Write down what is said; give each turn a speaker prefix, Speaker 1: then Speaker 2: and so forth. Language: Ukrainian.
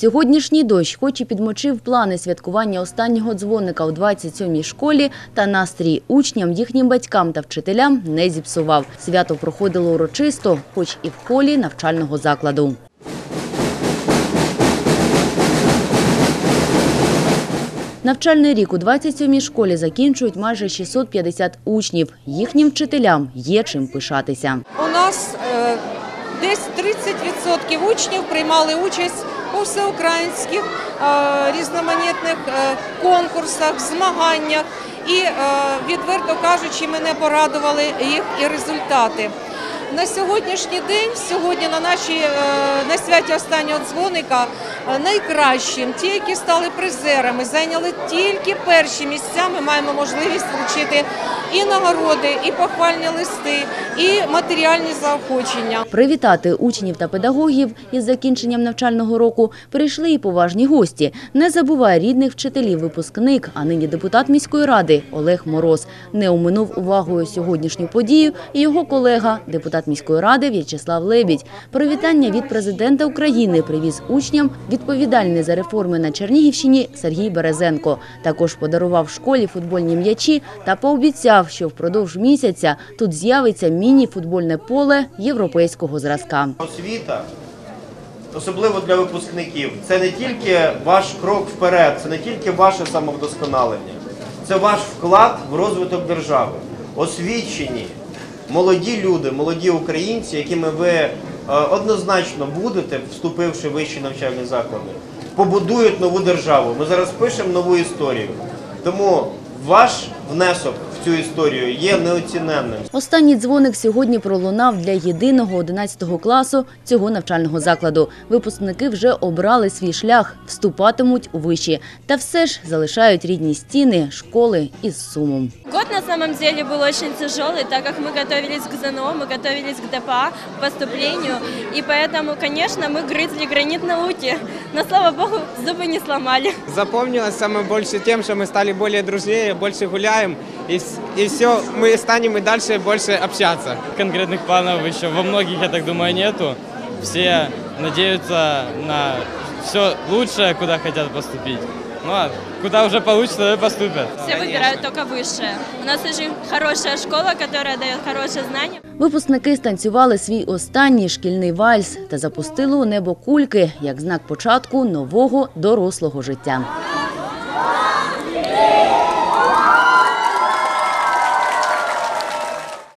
Speaker 1: Сьогоднішній дощ, хоч і підмочив плани святкування останнього дзвоника у 27-й школі, та настрій учням, їхнім батькам та вчителям не зіпсував. Свято проходило урочисто, хоч і в холі навчального закладу. Навчальний рік у 27-й школі закінчують майже 650 учнів. Їхнім вчителям є чим пишатися.
Speaker 2: У нас е, десь 30% учнів приймали участь у всеукраїнських е, різноманітних е, конкурсах, змаганнях. І, е, відверто кажучи, мене порадували їх і результати. На сьогоднішній день, сьогодні на нашій е, на святі останнього дзвоника, е, найкращим, ті, які стали призерами, зайняли тільки перші місця. Ми маємо можливість вручити і нагороди, і похвальні листи, і матеріальні заохочення.
Speaker 1: Привітати учнів та педагогів із закінченням навчального року прийшли і поважні гості. Не забуває рідних вчителів випускник, а нині депутат міської ради Олег Мороз. Не оминув увагою сьогоднішню подію і його колега, депутат міської ради В'ячеслав Лебідь. Привітання від президента України привіз учням відповідальний за реформи на Чернігівщині Сергій Березенко. Також подарував школі футбольні м'ячі та пообіцяв, що впродовж місяця тут з'явиться міні-футбольне поле європейського зразка.
Speaker 3: Освіта, особливо для випускників, це не тільки ваш крок вперед, це не тільки ваше самовдосконалення, це ваш вклад в розвиток держави. Освічені, молоді люди, молоді українці, якими ви е, однозначно будете, вступивши в вищі навчальні заклади, побудують нову державу. Ми зараз пишемо нову історію. Тому ваш внесок в цю історію є неоціненним.
Speaker 1: Останній дзвоник сьогодні пролунав для єдиного 11 класу цього навчального закладу. Випускники вже обрали свій шлях, вступатимуть у виші. Та все ж залишають рідні стіни, школи із сумом.
Speaker 4: Год на самом деле был очень тяжелый, так как мы готовились к ЗНО, мы готовились к ДПА, к поступлению, и поэтому, конечно, мы грызли гранит науки, но, слава богу, зубы не сломали.
Speaker 5: Запомнилось самое больше тем, что мы стали более дружнее, больше гуляем, и, и все, мы станем и дальше больше общаться.
Speaker 6: конкретных планов еще во многих, я так думаю, нету. Все надеются на все лучшее, куда хотят поступить. Ну а куда уже получится, поступят.
Speaker 4: Все выбирают только высшее. У нас очень хорошая школа, которая дает хорошие знания.
Speaker 1: Випускники станцювали свій останній шкільний вальс та запустили у небо кульки як знак початку нового дорослого життя.